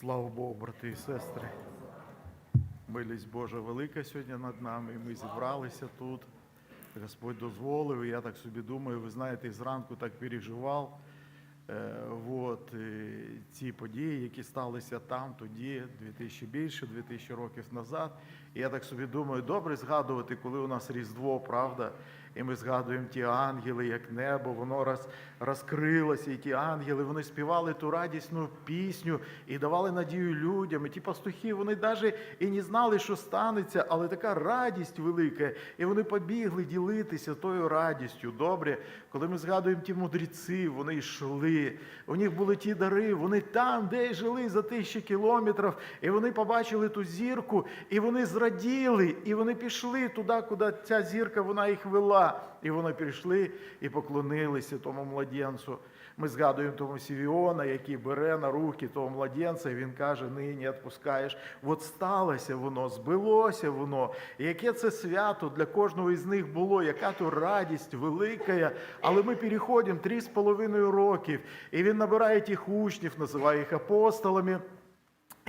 Слава Богу, брати і сестри. Милість Божа велика сьогодні над нами. Ми зібралися тут. Господь дозволив. Я так собі думаю, ви знаєте, зранку так переживав. Е, от, е, ці події, які сталися там, тоді, 2000 більше, 2000 років назад. І я так собі думаю, добре згадувати, коли у нас Різдво, правда? І ми згадуємо ті ангели, як небо, воно роз, розкрилося, і ті ангели, вони співали ту радісну пісню і давали надію людям. І ті пастухи, вони навіть і не знали, що станеться, але така радість велика. І вони побігли ділитися тою радістю. Добре, коли ми згадуємо ті мудреці, вони йшли, у них були ті дари, вони там, де жили за тисячі кілометрів, і вони побачили ту зірку, і вони зраділи, і вони пішли туди, куди ця зірка вона їх вела. І вони пішли і поклонилися тому младенцю. Ми згадуємо тому Сівіона, який бере на руки того младенця, і він каже: нині відпускаєш. От сталося воно, збилося воно. І яке це свято для кожного із них було, яка то радість велика. Але ми переходимо три з половиною років, і він набирає тих учнів, називає їх апостолами.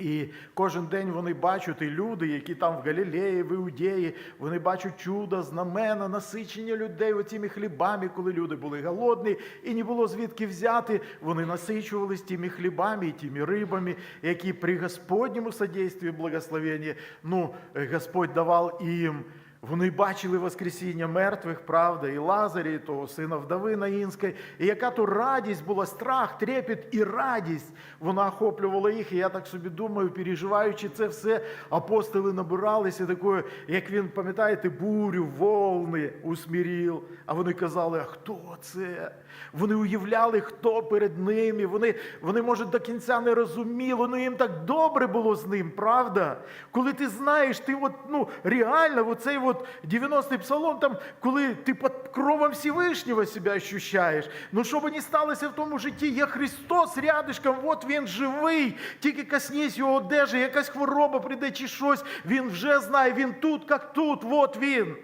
І кожен день вони бачать, і люди, які там в Галілеї, в Іудеї, вони бачать чудо, знамена, насичення людей оціми хлібами, коли люди були голодні, і не було звідки взяти. Вони насичувались тими хлібами і тими рибами, які при Господньому содействі благословенні, ну, Господь давав їм. Вони бачили Воскресіння мертвих, правда, і Лазаря, і того сина вдови Наїнської. І яка то радість була, страх, трепет і радість, вона охоплювала їх. І я так собі думаю, переживаючи це все, апостоли набиралися такою, як він, пам'ятаєте, бурю, волни усмірів. А вони казали, а хто це? Вони уявляли, хто перед ними. Вони, вони може, до кінця не розуміли, але їм так добре було з ним, правда? Коли ти знаєш, ти от, ну, реально, оцей от 90-й псалом, там, коли ти під кровом Всевишнього себе ощущаєш. Ну, що би ні сталося в тому житті, є Христос рядишком, от Він живий. Тільки коснись його одежі, якась хвороба прийде чи щось, Він вже знає, Він тут, як тут, от Він.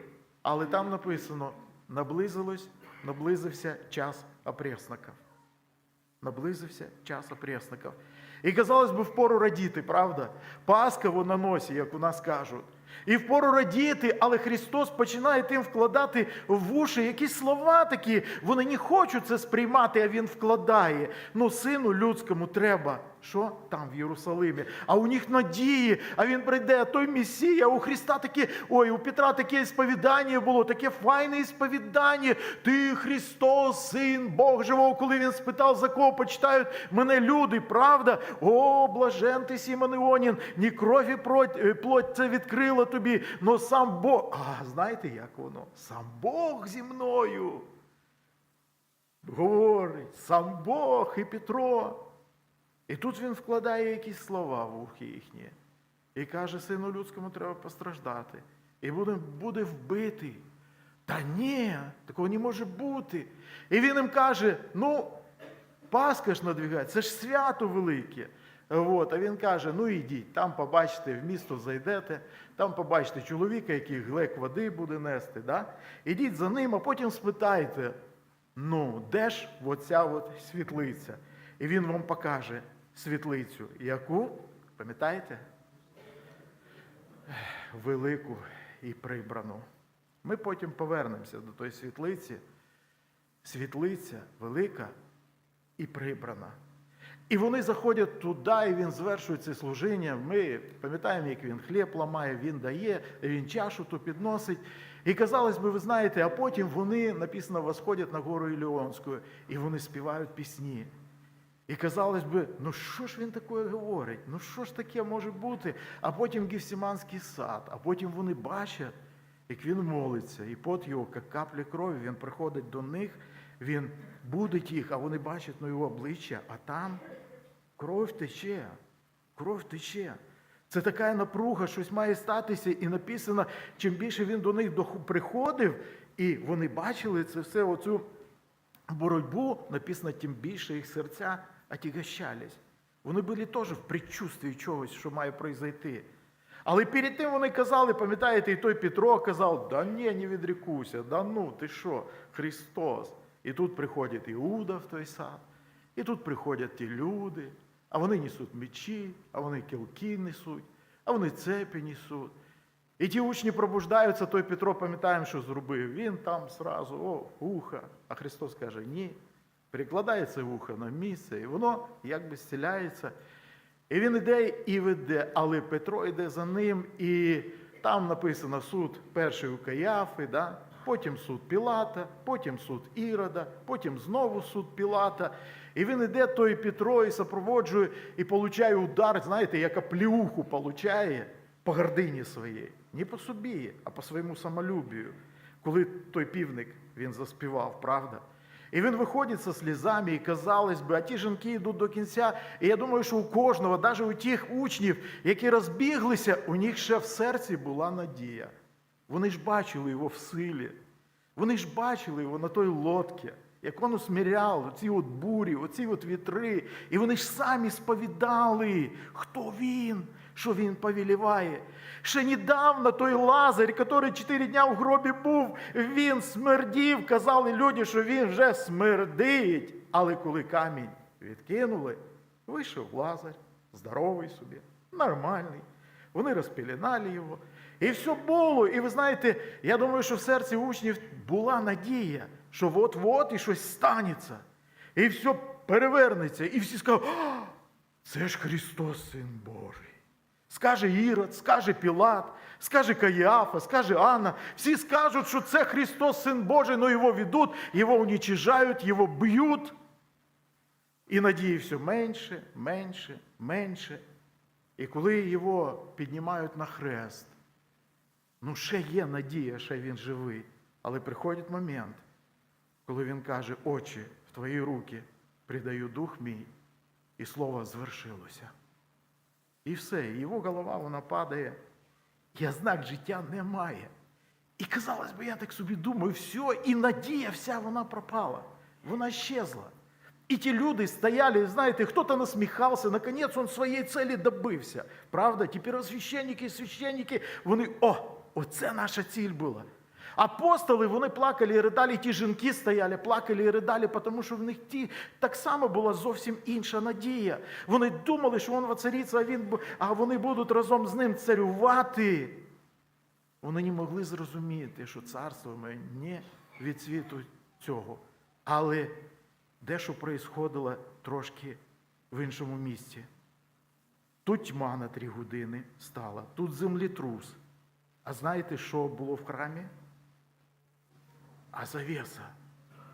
Але там написано, наблизилось, наблизився час опресників. Наблизився час опресників. І казалось би, впору радіти, правда? Пасха на носі, як у нас кажуть. І впору радіти, але Христос починає тим вкладати в уші якісь слова такі. Вони не хочуть це сприймати, а Він вкладає. Ну, сину людському треба. Що там в Єрусалимі? А у них надії, а він прийде, а той Месія, у Христа таке, ой, у Петра таке сповідання було, таке файне сповідання. Ти Христос, син Бог живого, коли він спитав, за кого почитають мене люди, правда? О, блажен ти Сімон Іонін, ні кров і плоть, плоть це відкрила тобі, но сам Бог. А знаєте, як воно? Сам Бог зі мною. Говорить, сам Бог і Петро. І тут він вкладає якісь слова в ухи їхні. І каже, сину людському треба постраждати. І буде, буде вбитий. Та ні, такого не може бути. І він їм каже: ну, Пасха ж надвігається, це ж свято велике. От, а він каже: ну ідіть, там побачите, в місто зайдете, там побачите чоловіка, який глек води буде нести. Да? Ідіть за ним, а потім спитайте, ну, де ж оця от світлиця? І він вам покаже світлицю. Яку? Пам'ятаєте? Велику і прибрану. Ми потім повернемося до тої світлиці. Світлиця велика і прибрана. І вони заходять туди, і він звершує це служіння. Ми пам'ятаємо, як він хліб ламає, він дає, він чашу ту підносить. І казалось би, ви знаєте, а потім вони, написано, восходять на гору Іліонську, і вони співають пісні. І казалось би, ну що ж він таке говорить? Ну що ж таке може бути? А потім Гефсиманський сад, а потім вони бачать, як він молиться, і пот його, як каплі крові, він приходить до них, він будить їх, а вони бачать на його обличчя, а там кров тече, кров тече. Це така напруга, щось має статися, і написано, чим більше він до них приходив, і вони бачили це все, оцю боротьбу, написано, тим більше їх серця отягощались. Вони були теж в предчувстві чогось, що має произойти. Але перед тим вони казали, пам'ятаєте, і той Петро казав, да ні, не відрікуся, да ну, ти що, Христос. І тут приходить Іуда в той сад, і тут приходять ті люди, А вони несуть мечі, а вони кілки несуть, а вони цепі несуть. І ті учні пробуждаються, той Петро, пам'ятаємо, що зробив. Він там сразу, о, вуха. А Христос каже, ні. Перекладає це вухо на місце, і воно якби зціляється. І він іде і веде, але Петро йде за ним, і там написано суд перший у Каяфи, да? потім суд Пілата, потім суд Ірода, потім знову суд Пілата. І він іде, той Петро, і супроводжує, і получає удар, знаєте, яка плюху получає по гордині своїй. Не по собі, а по своєму самолюбію. Коли той півник він заспівав, правда? І він виходить зі слізами, і казалось би, а ті жінки йдуть до кінця. І я думаю, що у кожного, навіть у тих учнів, які розбіглися, у них ще в серці була надія. Вони ж бачили його в силі. Вони ж бачили його на той лодці, як він усміряв оці от бурі, оці от вітри. І вони ж самі сповідали, хто він, що він повіліває. Ще недавно той Лазар, який чотири дня в гробі був, він смердів, казали люди, що він вже смердить. Але коли камінь відкинули, вийшов Лазар, здоровий собі, нормальний. Вони розпілінали його. І все було. І ви знаєте, я думаю, що в серці учнів була надія, що от-от і щось станеться. І все перевернеться. І всі скажуть, це ж Христос, Син Божий. Скаже Ірод, скаже Пілат, скаже Каїафа, скаже Анна. Всі скажуть, що це Христос, Син Божий, но його ведуть, його уничижають, його б'ють. І надії все менше, менше, менше. І коли його піднімають на хрест, ну ще є надія, ще він живий. Але приходить момент, коли він каже, очі в твої руки придаю дух мій, і слово звершилося. І все, його голова вона падає. Я знак життя немає. І казалось би, я так собі думаю, все, і надія вся вона пропала. Вона щезла. І ті люди стояли, знаєте, хто-то насміхався, наконець він своєї цілі добився. Правда? Тепер священники, і священники, вони, о, оце наша ціль була. Апостоли, вони плакали і ридали, ті жінки стояли, плакали і ридали, тому що в них ті так само була зовсім інша надія. Вони думали, що він воцариться, а, він, а вони будуть разом з ним царювати. Вони не могли зрозуміти, що царство моє не від світу цього. Але дещо происходило трошки в іншому місці. Тут тьма на три години стала, тут землетрус. А знаєте, що було в храмі? А завеса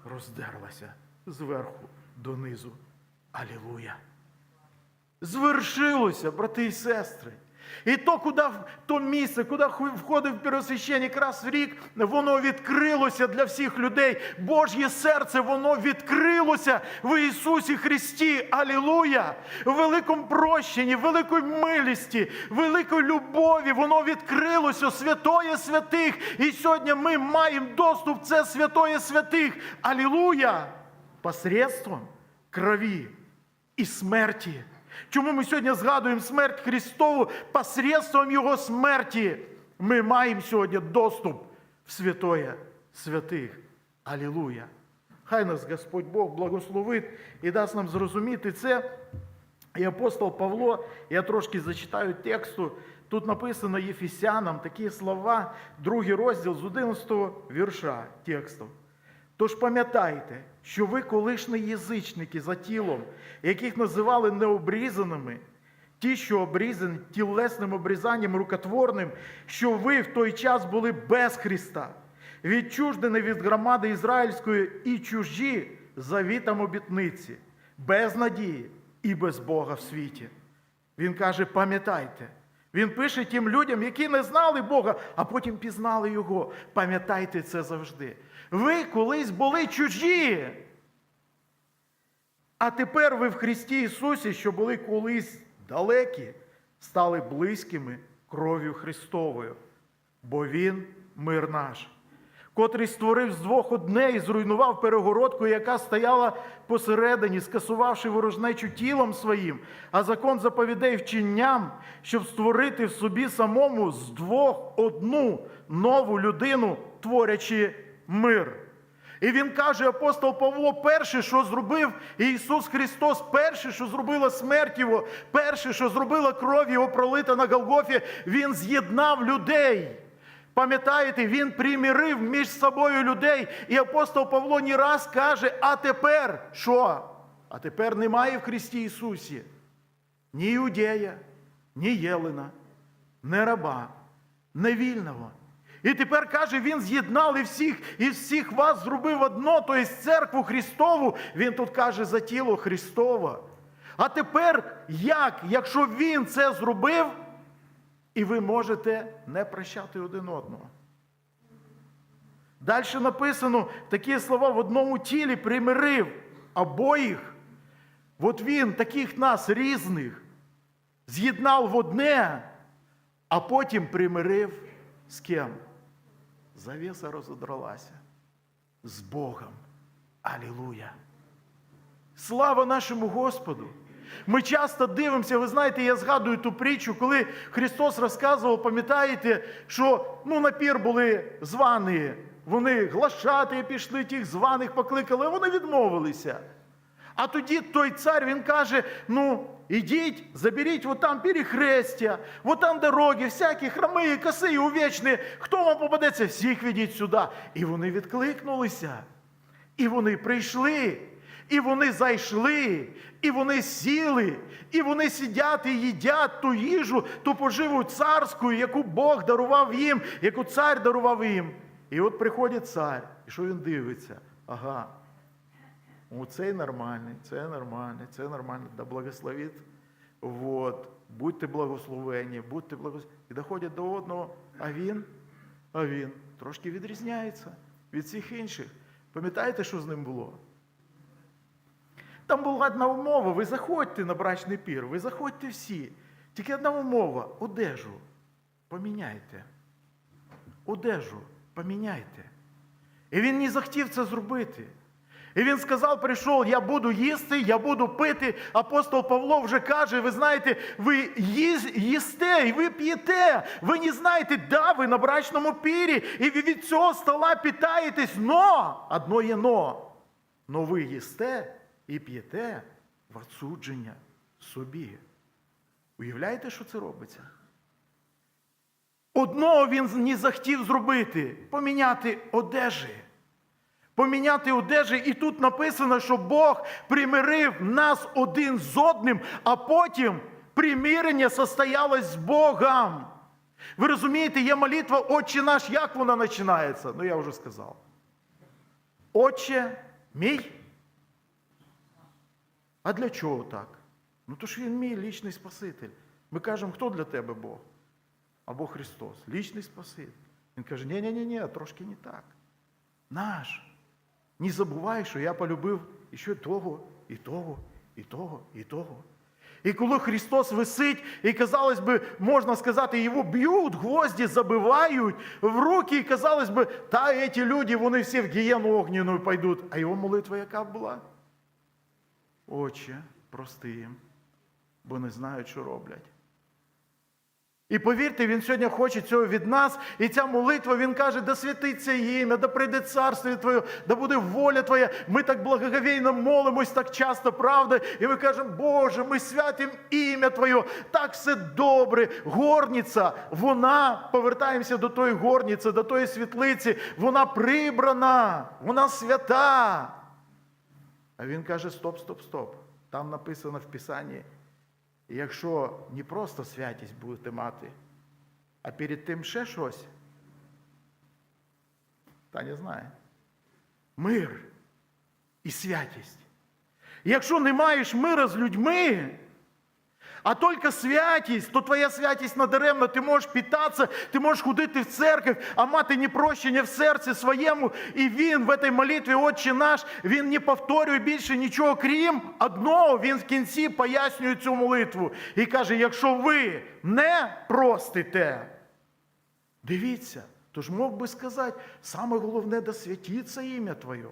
роздерлася зверху донизу. Алілуя! Звершилося, брати і сестри. І то, куди в- то місце, куди входив первосвященник раз в рік, воно відкрилося для всіх людей. Божє серце, воно відкрилося в Ісусі Христі. Алілуя! В великому прощенні, великої милісті, великої любові, воно відкрилося, святоє святих. І сьогодні ми маємо доступ в це святоє святих. Алілуя! Посредством крові і смерті. Чому ми сьогодні згадуємо смерть Христову посредством Його смерті? Ми маємо сьогодні доступ в святоє святих. Алілуя! Хай нас Господь Бог благословить і дасть нам зрозуміти це. І апостол Павло, я трошки зачитаю тексту. Тут написано Єфесянам такі слова, другий розділ з 11 вірша тексту. Тож пам'ятайте, що ви колишні язичники за тілом, яких називали необрізаними, ті, що обрізані тілесним обрізанням рукотворним, що ви в той час були без Христа, відчуждені від громади ізраїльської і чужі завітам обітниці, без надії і без Бога в світі. Він каже: пам'ятайте. Він пише тим людям, які не знали Бога, а потім пізнали Його. Пам'ятайте це завжди. Ви колись були чужі. А тепер ви в Христі Ісусі, що були колись далекі, стали близькими кров'ю Христовою, бо Він мир наш, котрий створив з двох одне і зруйнував перегородку, яка стояла посередині, скасувавши ворожнечу тілом своїм, а закон заповідей вченням, щоб створити в собі самому з двох одну нову людину, творячи мир. І він каже, апостол Павло, перше, що зробив Ісус Христос, перше, що зробила смерть Його, перше, що зробила кров Його пролита на Голгофі, Він з'єднав людей. Пам'ятаєте, він примирив між собою людей. І апостол Павло не раз каже: а тепер що? А тепер немає в Христі Ісусі ні іудея, ні єлена, ні раба, ні вільного. І тепер каже, він з'єднав і всіх, і всіх вас зробив одно, тобто церкву Христову. Він тут каже за тіло Христове. А тепер як, якщо він це зробив, і ви можете не прощати один одного? Далі написано такі слова в одному тілі примирив обоїх. От він таких нас різних з'єднав в одне, а потім примирив з ким? Завіса розодралася з Богом. Алілуя! Слава нашому Господу! Ми часто дивимося, ви знаєте, я згадую ту притчу, коли Христос розказував, пам'ятаєте, що ну, напір були звані, вони глашати пішли, тих званих покликали, а вони відмовилися. А тоді той цар він каже: ну, ідіть, заберіть вот там перехрестя, вот там дороги, всякі храми, коси, увечні. Хто вам попадеться, всіх ведіть сюди. І вони відкликнулися. І вони прийшли, і вони зайшли, і вони сіли, і вони сидять і їдять ту їжу, ту поживу царську, яку Бог дарував їм, яку цар дарував їм. І от приходить цар, і що він дивиться? Ага. О, цей нормальний, це нормальний, це нормально, да благословить. Вот. Будьте благословені, будьте благословені. І доходять до одного, а він, а він трошки відрізняється від всіх інших. Пам'ятаєте, що з ним було? Там була одна умова, ви заходьте на брачний пір, ви заходьте всі. Тільки одна умова одежу поміняйте. Одежу поміняйте. І він не захотів це зробити. І він сказав: прийшов, я буду їсти, я буду пити. Апостол Павло вже каже: ви знаєте, ви їсте і ви п'єте. Ви не знаєте, да, ви на брачному пірі, і ви від цього стола питаєтесь, но одно є но. Но ви їсте і п'єте в отсудження собі. Уявляєте, що це робиться? Одного він не захотів зробити поміняти одежі. Поміняти одежі, і тут написано, що Бог примирив нас один з одним, а потім примирення состоялось з Богом. Ви розумієте, є молитва Отче наш, як вона починається? Ну, я вже сказав. Отче мій. А для чого так? Ну, то ж він мій лічний Спаситель. Ми кажемо, хто для тебе Бог? Або Христос, лічний Спаситель. Він каже, ні ні ні ні трошки не так. Наш. Не забувай, що я полюбив і ще того, і того, і того, і того. І коли Христос висить, і, казалось би, можна сказати, його б'ють, гвозді забивають в руки, і казалось би, та ці люди, вони всі в гієну огняну пойдуть. А його молитва яка була? Отче, прости їм, бо не знають, що роблять. І повірте, він сьогодні хоче цього від нас. І ця молитва, він каже, да святиться ім'я, да прийде царство Твоє, да буде воля Твоя. Ми так благоговійно молимось, так часто, правда. І ми кажемо, Боже, ми святим ім'я Твоє, так все добре. Горниця, вона, повертаємося до тої горниці, до тої світлиці, вона прибрана, вона свята. А він каже: стоп, стоп, стоп. Там написано в Писанні, якщо не просто святість будете мати, а перед тим ще щось, та не знає. Мир і святість. Якщо не маєш мира з людьми, а тільки святість, то твоя святість надаремна, ти можеш питатися, ти можеш ходити в церковь, а мати непрощення в серці своєму. І він в цій молитві, Отче наш, він не повторює більше нічого, крім одного, він в кінці пояснює цю молитву. І каже: якщо ви не простите, дивіться, то ж мог би сказати, саме головне, да святиться ім'я Твоє.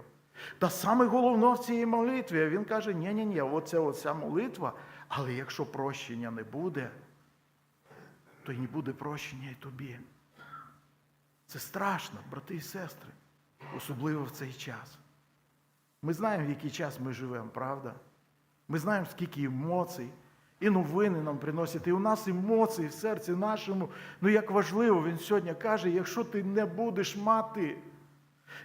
Та саме головне в цій молитві. Він каже, ні ні ні оця оця молитва, але якщо прощення не буде, то й не буде прощення і тобі. Це страшно, брати і сестри. особливо в цей час. Ми знаємо, в який час ми живемо, правда? Ми знаємо, скільки емоцій, і новини нам приносять. І у нас емоції в серці нашому. Ну як важливо, він сьогодні каже, якщо ти не будеш мати,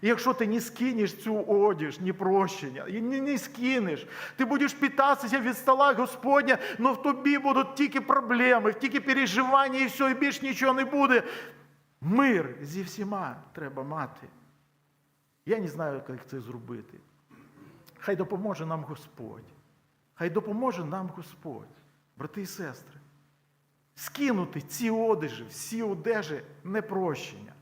якщо ти не скинеш цю одіж, ні прощення, не, не скинеш, ти будеш питатися від стола Господня, але в тобі будуть тільки проблеми, тільки переживання, і все, і більш нічого не буде. Мир зі всіма треба мати. Я не знаю, як це зробити. Хай допоможе нам Господь. Хай допоможе нам Господь, брати і сестри, скинути ці одежі, всі одежі непрощення.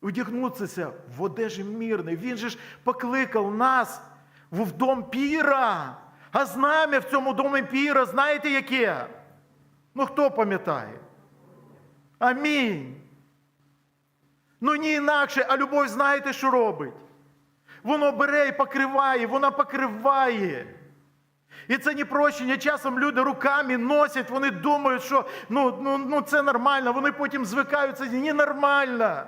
Одягнутися в одежі мирної. Він же ж покликав нас в дом піра. А знам'я в цьому домі піра, знаєте яке? Ну хто пам'ятає? Амінь. Ну ні інакше, а любов знаєте, що робить? Воно бере і покриває, вона покриває. І це не прощення. Часом люди руками носять, вони думають, що ну, ну, ну це нормально, вони потім звикаються, ні, нормально.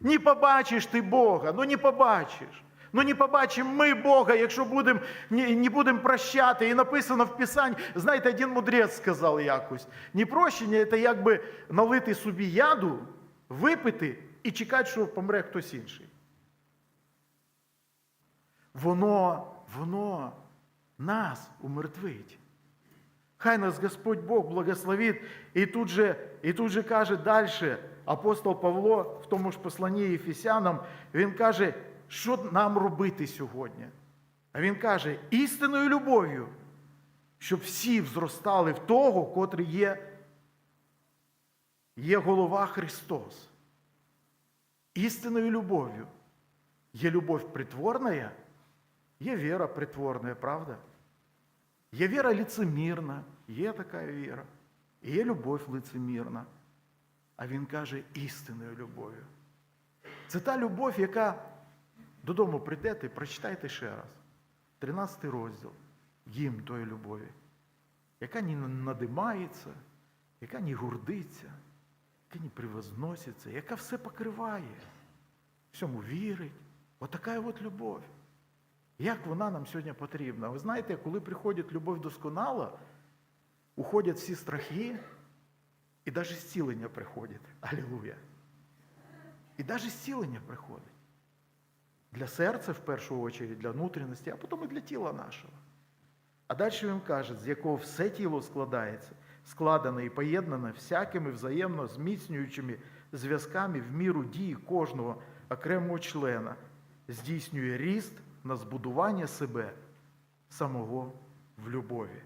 Не побачиш ти Бога, ну не побачиш. Ну не побачимо ми Бога, якщо будемо, не, не будемо прощати. І написано в Писанні, знаєте, один мудрець сказав якось, непрощення – це якби налити собі яду, випити і чекати, що помре хтось інший. Воно, воно нас умертвить. Хай нас Господь Бог благословить. І тут же, і тут же каже далі апостол Павло в тому ж посланні Єфесянам, він каже, що нам робити сьогодні. А він каже, істинною любов'ю, щоб всі зростали в того, котрий є, є голова Христос. Істинною любов'ю. Є любов притворная, є віра притворная, правда? Є віра лицемірна, є така віра, і є любов лицемірна. А він каже істинною любов'ю. Це та любов, яка додому прийдете, прочитайте ще раз. 13 розділ їм тої любові, яка не надимається, яка не гордиться, яка не превозноситься, яка все покриває, всьому вірить. Отака от любов. Як вона нам сьогодні потрібна? Ви знаєте, коли приходить любов досконала, уходять всі страхи, і навіть зцілення приходить. Алілуя. І навіть зцілення приходить. Для серця, в першу чергу, для внутрішності, а потім і для тіла нашого. А далі він каже, з якого все тіло складається, складене і поєднане всякими взаємно зміцнюючими зв'язками в міру дії кожного окремого члена, здійснює ріст на збудування себе самого в любові.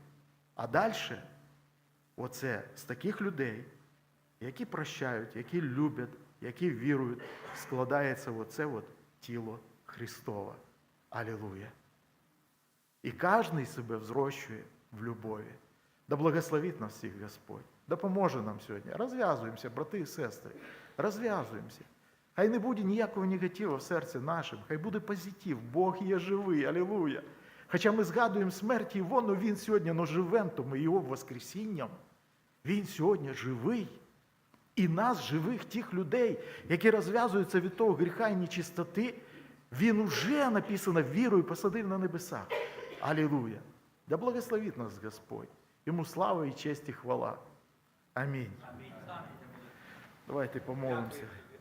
А далі, оце з таких людей, які прощають, які люблять, які вірують, складається оце от тіло Христове. Алілуя. І кожен себе взрощує в любові. Да благословить нас всіх Господь. Допоможе нам сьогодні. Розв'язуємося, брати і сестри. Розв'язуємося. Хай не буде ніякого негативу в серці нашому, хай буде позитив. Бог є живий, алілуя. Хоча ми згадуємо смерть Його, але Він сьогодні но живем, то ми Його Воскресінням. Він сьогодні живий. І нас, живих, тих людей, які розв'язуються від того гріха і нечистоти, Він уже написано вірою посадив на небесах. Алілуя. Да благословить нас Господь. Йому слава і честь і хвала. Амінь. Давайте помолимося.